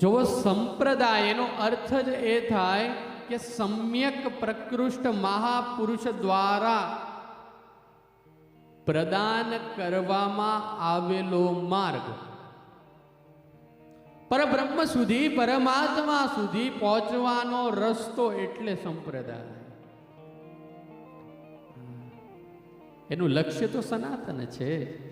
જો સંપ્રદાય એનો અર્થ જ એ થાય કે સમ્યક પ્રકૃષ્ટ મહાપુરુષ દ્વારા પ્રદાન કરવામાં આવેલો માર્ગ. પરબ્રહ્મ સુધી, પરમાત્મા સુધી પહોંચવાનો રસ્તો એટલે સંપ્રદાય. એનું લક્ષ્ય તો સનાતન છે.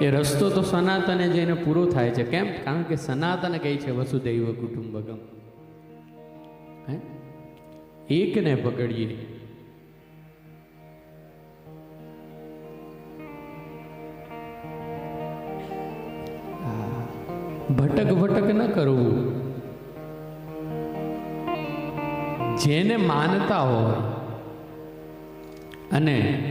એ રસ્તો તો સનાતને જઈને પૂરો થાય છે. કેમ? કારણ કે સનાતન કહે છે, વસુદૈવ કુટુંબકમ. હે? એકને પકડીએ. ભટક ભટક ન કરવું. જેને માનતા હોય અને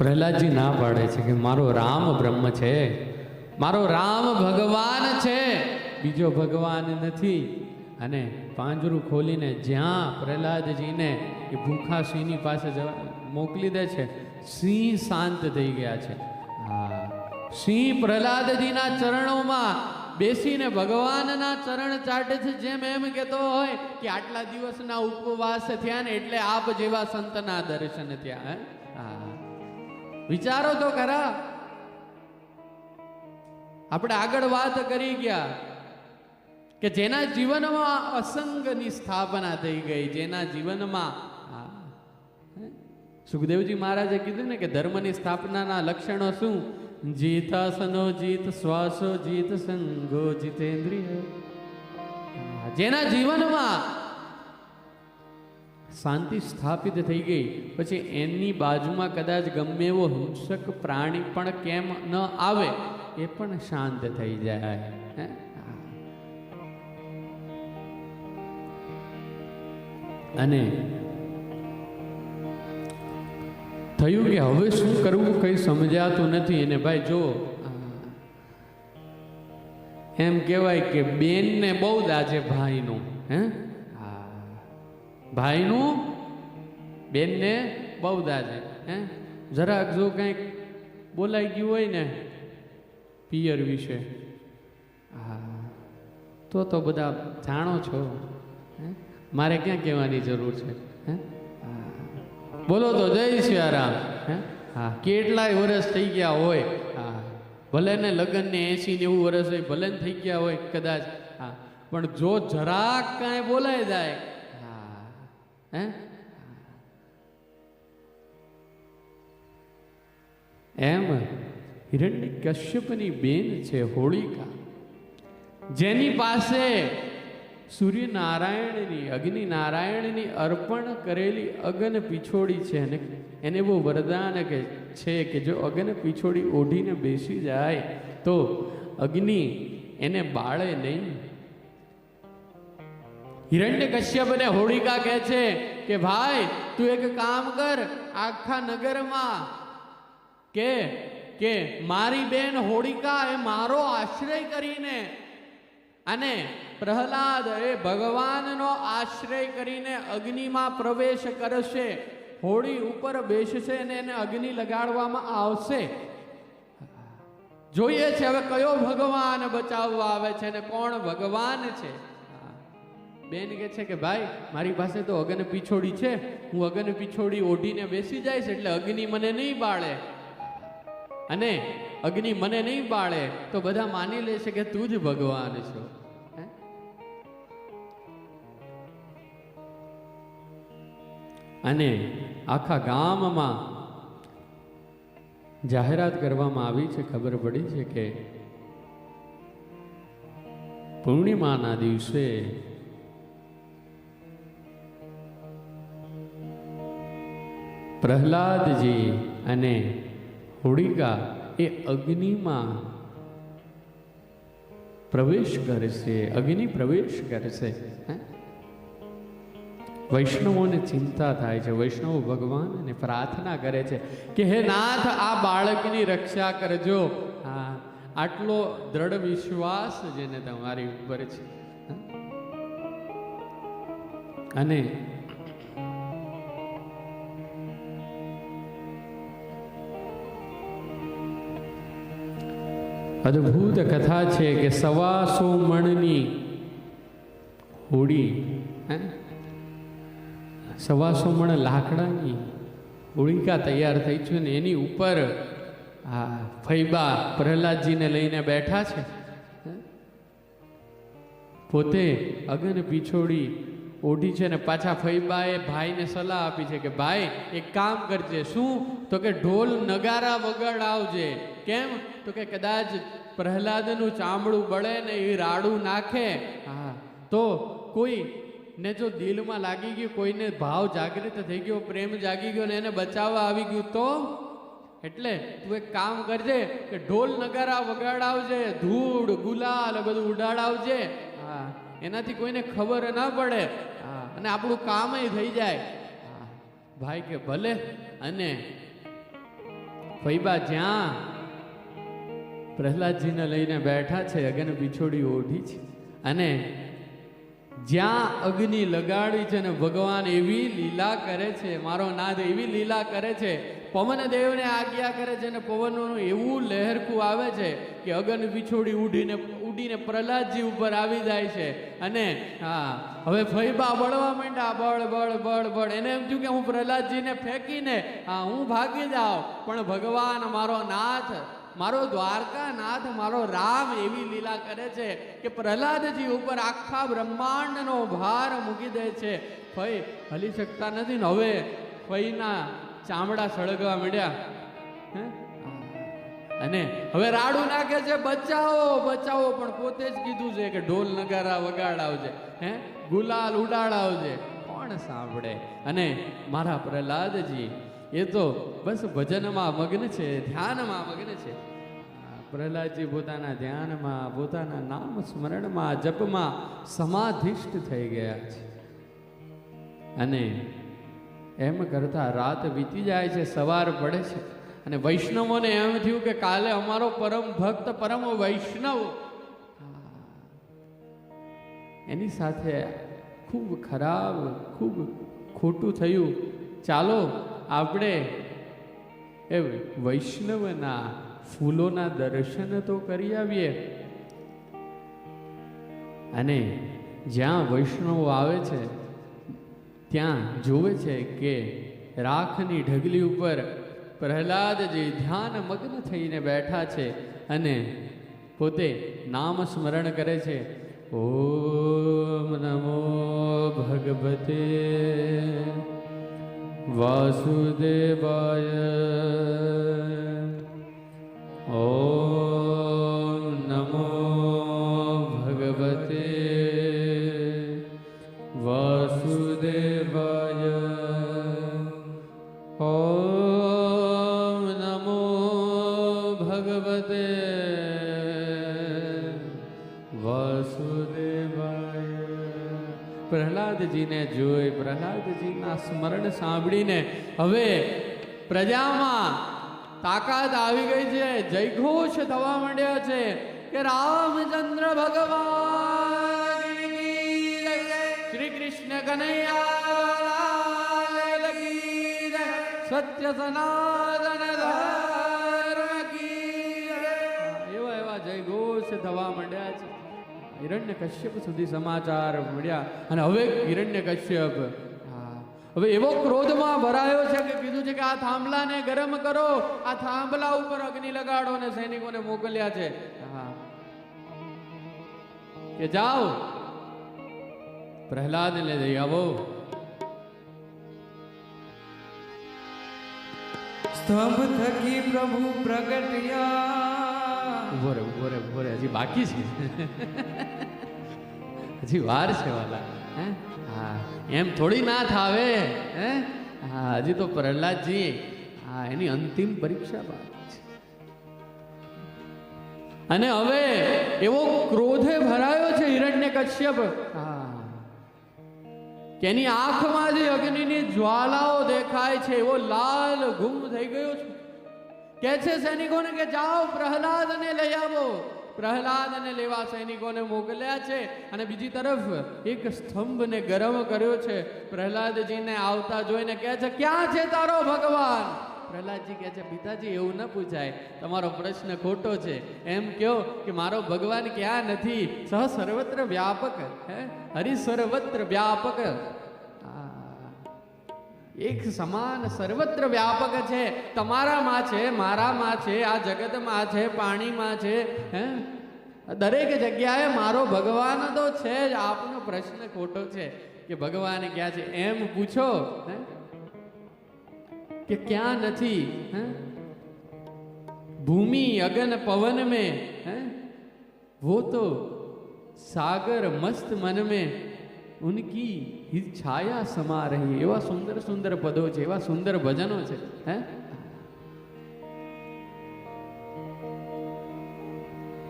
પ્રહલાદજી ના પાડે છે કે મારો રામ બ્રહ્મ છે. મારો રામ ભગવાન છે. બીજો ભગવાન નથી. અને પાંજરું ખોલીને જ્યાં પ્રહલાદજીને એ ભૂખા સિંહની પાસે જવા મોકલી દે છે, સિંહ શાંત થઈ ગયા છે. હા. સિંહ પ્રહલાદજીના ચરણોમાં બેસીને ભગવાનના ચરણ ચાટે છે. જેમ એમ કહેતો હોય કે આટલા દિવસના ઉપવાસ થયા ને એટલે આપ જેવા સંતના દર્શન થયા, હે? વિચારો તો ખરા. આપણે આગળ વાત કરી ગયા કે જેના જીવનમાં અસંગની સ્થાપના થઈ ગઈ, જેના જીવનમાં સુખદેવજી મહારાજે કીધું ને કે ધર્મની સ્થાપનાના લક્ષણો શું? જીતાસનો જીત, શ્વાસો જીત સંગો જીતેન્દ્રિય. જેના જીવનમાં શાંતિ સ્થાપિત થઈ ગઈ. પછી એની બાજુમાં કદાચ ગમે એવો હિંસક પ્રાણી પણ કેમ ન આવે, એ પણ શાંત થઈ જાય. હે? અને થયું કે હવે શું કરવું કંઈ સમજાતું નથી. અને ભાઈ જો એમ કહેવાય કે બેનને બહુ દાજે ભાઈનું હે હા? ભાઈનું બેનને બહુ દાજે હે? જરાક જો કંઈક બોલાઈ ગયું હોય ને, પિયર વિશે. હા, તો તો બધા જાણો છો? મારે ક્યાં કહેવાની જરૂર છે, હે. બોલો તો, જય સિયારામ, હે? હા, કેટલાય વર્ષ થઈ ગયા હોય, હા. ભલે ને લગ્નને એસી નેવું વર્ષ હોય, ભલે થઈ ગયા હોય, કદાચ, હા. પણ જો જરાક કાંઈ બોલાય જાય હે? એમ હિરણ્ય કશ્યપની બેન છે હોળિકા. જેની પાસે સૂર્યનારાયણની અગ્નિ નારાયણની અર્પણ કરેલી અગન પીછોડી છે અને એને બહુ વરદાન કે છે કે જો અગન પીછોડી ઓઢીને બેસી જાય તો અગ્નિ એને બાળે નહીં. હિરણ્ય કશ્યપને હોળિકા કહે છે કે, ભાઈ, તું એક કામ કર, આખા નગરમાં કે કે મારી બેન હોળિકા એ મારો આશ્રય કરીને અને પ્રહલાદ એ ભગવાનનો આશ્રય કરીને અગ્નિમાં પ્રવેશ કરશે, હોળી ઉપર બેસશે અને એને અગ્નિ લગાડવામાં આવશે. જોઈએ છે હવે કયો ભગવાન બચાવવા આવે છે અને કોણ ભગવાન છે? બેન કે છે કે, ભાઈ, મારી પાસે તો અગન પીછોડી છે. હું અગન પીછોડી ઓઢીને બેસી જઈશ એટલે અગ્નિ મને નહીં બાળે. અને અગ્નિ મને નહીં બાળે તો બધા માની લેશે કે તું જ ભગવાન છો? અને આખા ગામમાં જાહેરાત કરવામાં આવી છે. ખબર પડી છે કે પૂર્ણિમાના દિવસે પ્રહલાદજી અને હોળિકા એ અગ્નિમાં પ્રવેશ કરશે અગ્નિ પ્રવેશ કરશે? વૈષ્ણવોને ચિંતા થાય છે, વૈષ્ણવ ભગવાનને પ્રાર્થના કરે છે કે હે નાથ, આ બાળકની રક્ષા કરજો હા, આટલો દ્રઢ વિશ્વાસ જેને તમારી ઉપર છે, હા? અદ્ભુત કથા છે કે સવાસો મણની હોડી સવાસો મણ લાકડાની હોળિકા તૈયાર થઈ છે ને એની ઉપર આ ફૈબા પ્રહલાદજીને લઈને બેઠા છે? પોતે અગન પીછોડી ઓઢી છે ને પાછા ફૈબાએ ભાઈને સલાહ આપી છે કે, ભાઈ, એક કામ કરજે. શું? તો કે ઢોલ નગારા વગાડાવજે કેમ? તો કે કદાચ પ્રહલાદનું ચામડું બળે ને એ રાડું નાખે. હા. તો કોઈ ને જો દિલમાં લાગી ગયું, કોઈને ભાવ જાગૃત થઈ ગયો, પ્રેમ જાગી ગયો ને એને બચાવવા આવી ગયું, તો? એટલે તું એક કામ કરજે કે ઢોલ નગારા વગાડાવજે, ધૂળ, ગુલાલ બધું ઉડાડાવજે. હા. એનાથી કોઈને ખબર ના પડે. હા. અને આપણું કામય થઈ જાય. ભાઈ કે ભલે. અને ફૈબા જ્યાં પ્રહલાદજીને લઈને બેઠા છે, અગન બિછોડી ઓઢી છે. અને જ્યાં અગ્નિ લગાડી છે ને ભગવાન એવી લીલા કરે છે, મારો નાદ એવી લીલા કરે છે, પવન દેવને આજ્ઞા કરે છે ને પવનનું એવું લહેરકું આવે છે કે અગન બિછોડી ઉડીને ઉડીને પ્રહલાદજી ઉપર આવી જાય છે. અને હા, હવે ફૈબા બળવા માંડ્યા, બળ બળ બળ બળ. એને એમ થયું કે હું પ્રહલાદજીને ફેંકીને, હા, હું ભાગી જાઉં. પણ ભગવાન મારો નાથ મારો દ્વારકાનાથ, મારો રામ એવી લીલા કરે છે કે પ્રહલાદજી ઉપર આખા બ્રહ્માંડનો ભાર મૂકી દે છે. ફઈ હલી શકતા નથી ને હવે ફઈના ચામડા સળગવા મળ્યા? અને હવે રાડું નાખે છે, બચાવો બચાવો, પણ પોતે જ કીધું છે કે ઢોલ નગારા વગાડાવજે હે? ગુલાલ ઉડાડાવજે કોણ સાંભળે? અને મારા પ્રહલાદજી એ તો બસ ભજનમાં મગ્ન છે, ધ્યાનમાં મગ્ન છે. પ્રહલાદજી પોતાના ધ્યાનમાં, પોતાના નામ સ્મરણમાં, જપમાં સમાધિષ્ઠ થઈ ગયા છે. અને એમ કરતા રાત વીતી જાય છે, સવાર પડે છે. અને વૈષ્ણવોને એમ થયું કે કાલે અમારો પરમ ભક્ત, પરમ વૈષ્ણવ. એની સાથે ખૂબ ખરાબ, ખૂબ ખોટું થયું. ચાલો આપણે એ વૈષ્ણવના ફૂલોના દર્શન તો કરી આવીએ. અને જ્યાં વૈષ્ણવ આવે છે, ત્યાં જોવે છે કે રાખની ઢગલી ઉપર પ્રહલાદજી ધ્યાન મગ્ન થઈને બેઠા છે અને પોતે નામ સ્મરણ કરે છે, ઓમ નમો ભગવતે વાસુદેવાય ઓમ નમો ભગવતે વાસુદેવાય ઓમ નમો ભગવતે વાસુદેવાય પ્રહલાદજીને જોઈ પ્રહલાદજીના સ્મરણ સાંભળીને હવે પ્રજામાં તાકાત આવી ગઈ છે, જયઘોષ થવા માંડ્યા છે કે રામચંદ્ર ભગવાન શ્રી કૃષ્ણ કનૈયા સત્ય સનાતન. એવા એવા જયઘોષ થવા માંડ્યા છે. હિરણ્ય કશ્યપ સુધી સમાચાર મળ્યા. અને હવે હિરણ્ય કશ્યપ હવે એવો ક્રોધમાં ભરાયો છે કે કીધું છે કે આ થાંભલાને ગરમ કરો આ થાંભલા ઉપર અગ્નિ લગાડો ને સૈનિકોને મોકલ્યા છે. હા. કે જાઓ. પ્રહલાદને લઈ આવો. સ્તંભ થકી પ્રભુ પ્રગટ્યા. ઊભો રે ઊભો રે ઊભો રે. હજી બાકી છે. હજી વાર છે વાલા. એમ થોડી ના થાવે હજી તો પ્રહલાદજી, હા, એની અંતિમ પરીક્ષા બાકી છે. અને હવે એવો ક્રોધે ભરાયો છે હિરણ્ય કશ્યપ. હા. કે એની આંખમાંથી અગ્નિની જ્વાલાઓ દેખાય છે, એવો લાલ ગુમ થઈ ગયો છે. કે છે સૈનિકોને કે જાઓ પ્રહલાદને લઈ આવો. પ્રહલાદને લેવા સૈનિકોને મોકલ્યા છે અને બીજી તરફ એક સ્તંભને ગરમ કર્યો છે. પ્રહલાદજીને આવતા જોઈને કહે છે, ક્યાં છે તારો ભગવાન? પ્રહલાદજી કહે છે, પિતાજી, એવું ન પૂછાય. તમારો પ્રશ્ન ખોટો છે. એમ કહો કે મારો ભગવાન ક્યાં નથી? સહ સર્વત્ર વ્યાપક હે? હરિ સર્વત્ર વ્યાપક એક સમાન સર્વત્ર વ્યાપક છે. તમારામાં છે, મારામાં છે, આ જગતમાં છે, પાણીમાં છે, હે? દરેક જગ્યાએ મારો ભગવાન તો છે જ. આપનો પ્રશ્ન ખોટો છે કે ભગવાન ક્યાં છે? એમ પૂછો, હે? કે ક્યાં નથી, હે? ભૂમિ અગન પવન મેં, હે? વો તો સાગર મસ્ત મન મેં ઉનકી હિ છાયા સમા રહી એવા સુંદર સુંદર પદો છે એવા સુંદર ભજનો છે હે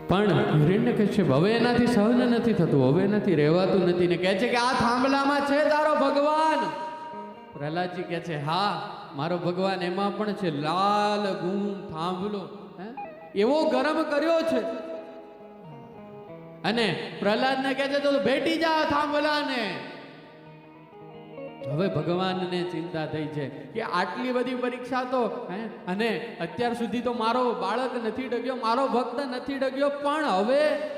પણ હિરણ્ય કહે છે હવે એનાથી સહન નથી થતું હવે નથી રહેવાતું નથી ને કહે છે કે આ થાંભલામાં છે તારો ભગવાન પ્રહલાદજી કહે છે હા મારો ભગવાન એમાં પણ છે લાલ ગુમ થાંભલો હે એવો ગરમ કર્યો છે અને પ્રહલાદને કહે છે, તો ભેટી જા, થાંભલાને. હવે ભગવાનને ચિંતા થઈ છે કે આટલી બધી પરીક્ષા તો, હે, અને અત્યાર સુધી તો મારો બાળક નથી ડગ્યો, મારો ભક્ત નથી ડગ્યો, પણ હવે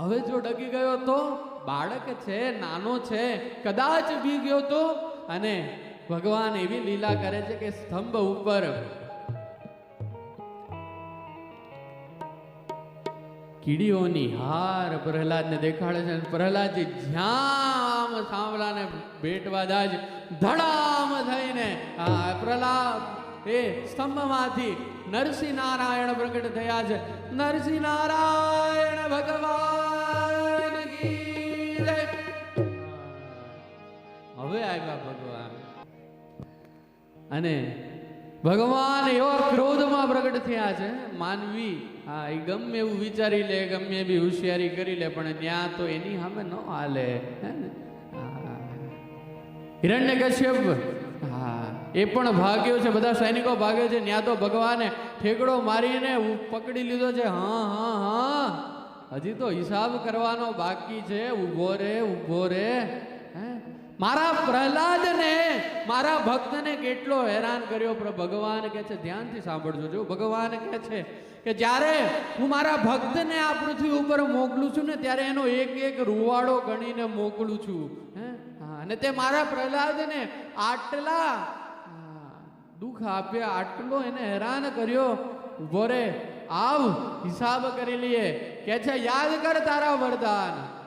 હવે જો ડગી ગયો તો બાળક છે, નાનો છે, કદાચ બી ગયો તો, અને ભગવાન એવી લીલા કરે છે કે સ્તંભ ઉપર કીડીઓની હાર પ્રહલાદને દેખાડે છે પ્રહલાદજી જ્યાં સાંભળાને જાય છે, ધડામ થઈને આ પ્રહલાદ એ સ્તંભમાંથી નરસિંહ નારાયણ પ્રગટ થયા છે. નરસિંહ નારાયણ ભગવાન હવે આવ્યા ભગવાન. અને ભગવાન એવા ક્રોધમાં પ્રગટ થયા છે માનવી હા એ ગમે એવું વિચારી લે, ગમે એવી હોશિયારી કરી લે, પણ ત્યાં તો એની સામે ન હાલે હિરણ્ય કશ્યપ હા. એ પણ ભાગ્યો છે, બધા સૈનિકો ભાગ્યો છે ત્યાં તો ભગવાને ઠેકડો મારીને પકડી લીધો છે, હા હા હા. હજી તો હિસાબ કરવાનો બાકી છે, ઊભો રે ઊભો રે. મારા પ્રહલાદને, મારા ભક્તને કેટલો હેરાન કર્યો પણ ભગવાન કે છે, ધ્યાનથી સાંભળજો. જો ભગવાન કે છે કે, જ્યારે હું મારા ભક્તને આ પૃથ્વી ઉપર મોકલું છું ને, ત્યારે એનો એક એક રૂવાડો ગણીને મોકલું છું. હે? અને તે મારા પ્રહલાદને આટલા દુઃખ આપ્યા, આટલો એને હેરાન કર્યો. ઊભો રે આવ, હિસાબ કરી લઈએ. કે છે, યાદ કર તારા વરદાન.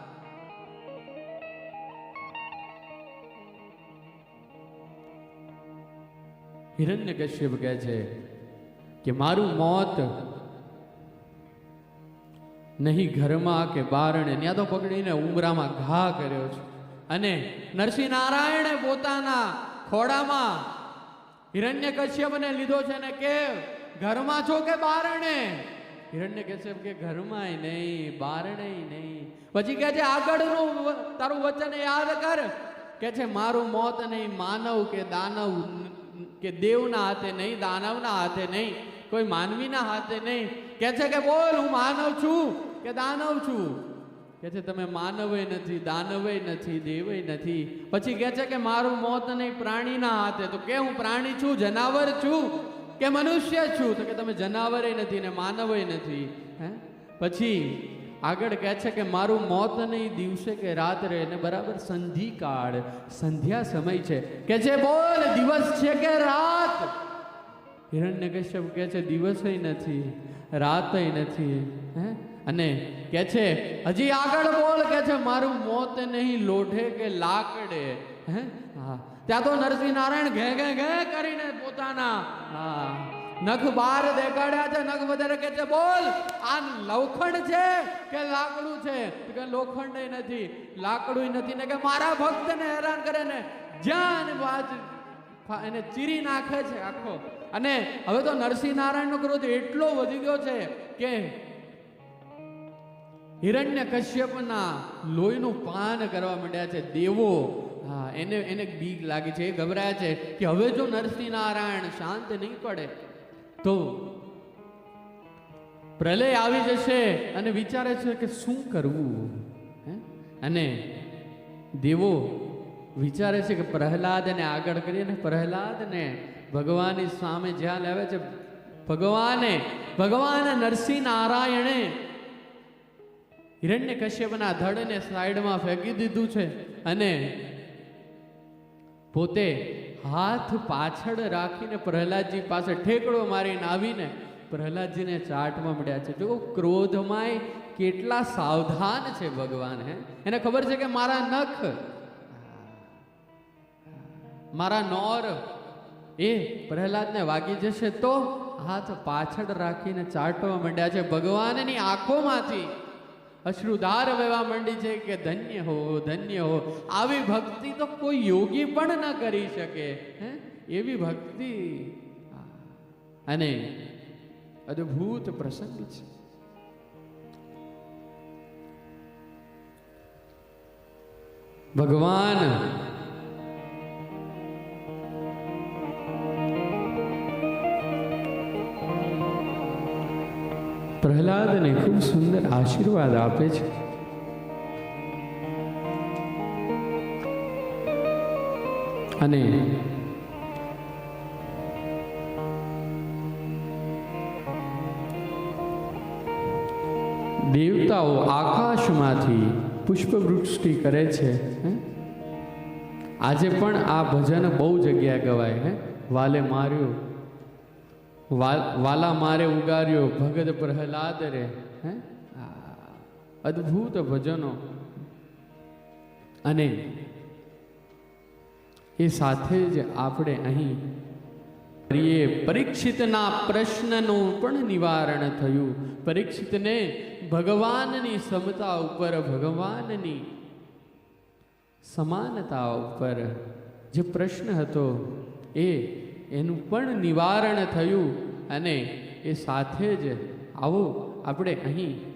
હિરણ્યકશ્યપ કહે છે કે મારું મોત નહીં ઘરમાં કે બારણે, ત્યાં તો પકડીને ઉમરામાં ઘા કર્યો છે. અને નરસિંહ નારાયણે પોતાના ખોડામાં હિરણ્યકશ્યપને લીધો છે ને કે ઘરમાં છો કે બારણે? હિરણ્યકશ્યપ કે ઘરમાંય નહીં બારણે નહીં. પછી કહે છે, આગળનું તારું વચન યાદ કર. કે છે, મારું મોત નહીં, માનવ કે દાનવ કે દેવના હાથે નહીં, દાનવના હાથે નહીં, કોઈ માનવીના હાથે નહીં. કે છે કે બોલ, હું માનવ છું કે દાનવ છું? કે છે તમે માનવે નથી, દાનવે નથી, દેવે નથી. પછી કે છે કે મારું મોત નહીં, પ્રાણીના હાથે. તો કે હું પ્રાણી છું, જનાવર છું? કે મનુષ્ય છું? તો કે તમે જનાવરે નથી ને માનવે નથી. હે? પછી આગળ કહે છે કે મારું મોત નહીં દિવસે કે રાત્રે ને બરાબર સંધિ કાળ, સંધ્યા સમય છે. કે છે, બોલ, દિવસ છે કે રાત? હિરણ્યકશ્યપ કહે છે દિવસય નથી, રાતય નથી. હે? અને કે છે, હજી આગળ બોલ કે છે, મારું મોત નહીં લોઢે કે લાકડે. હે? હા. ત્યાં તો નરસિંહ નારાયણ ઘે ઘે ઘે કરીને પોતાના, હા. નખ બાર દેખાડ્યા છે, નખ વધારે કે છે, બોલ. આ લોખંડ છે કે લાકડું છે? કે લોખંડ નથી. લાકડું નથી ને કે મારા ભક્તને હેરાન કરે ને. જ્યાં વાત એને ચીરી નાખે છે આખો. અને હવે તો નરસિંહ નારાયણનો ક્રોધ એટલો વધી ગયો છે કે હિરણ્ય કશ્યપના લોહીનું પાન કરવા માંડ્યા છે. દેવો, હા, એને એને બીક લાગી છે. એ ગભરાયા છે કે હવે જો નરસિંહ નારાયણ શાંત નહીં પડે તો પ્રલય આવી જશે અને વિચારે છે કે શું કરવું? અને દેવો વિચારે છે કે પ્રહલાદને આગળ કરીને પ્રહલાદને ભગવાનની સામે જ્યાં લાવે છે, ભગવાને, ભગવાન નરસિંહ નારાયણે હિરણ્ય કશ્યપના ધડને સાઈડમાં ફેંકી દીધું છે અને પોતે હાથ પાછળ રાખીને પ્રહલાદજી પાસે ઠેકડો મારીને આવીને પ્રહલાદજીને ચાટમાં મળ્યા છે. જો ક્રોધમાંય કેટલા સાવધાન છે ભગવાન, હે? એને ખબર છે કે મારા નખ, મારા નોર, એ પ્રહલાદને વાગી જશે તો હાથ પાછળ રાખીને ચાટવા માંડ્યા છે ભગવાનની આંખોમાંથી. અશ્રુધાર વહેવા માંડી છે કે ધન્ય હો ધન્ય હો. આવી ભક્તિ તો કોઈ યોગી પણ ન કરી શકે, હે? એવી ભક્તિ. અને અદ્ભુત પ્રસંગ છે. ભગવાન પ્રહલાદને ખૂબ સુંદર આશીર્વાદ આપે છે. અને દેવતાઓ આકાશમાંથી પુષ્પવૃષ્ટિ કરે છે? આજે પણ આ ભજન બહુ જગ્યા ગવાય, હે? વાલે માર્યો. વાલા મારે ઉગાર્યો, ભગત પ્રહલાદ રે, હે? અદ્ભુત ભજનો. અને એ સાથે જ આપણે અહીં કરીએ, પરીક્ષિતના પ્રશ્નનું પણ નિવારણ થયું. પરીક્ષિતને ભગવાનની સમતા ઉપર, ભગવાનની સમાનતા ઉપર જે પ્રશ્ન હતો, એ એનું પણ નિવારણ થયું અને એ સાથે જ આવો આપણે અહીં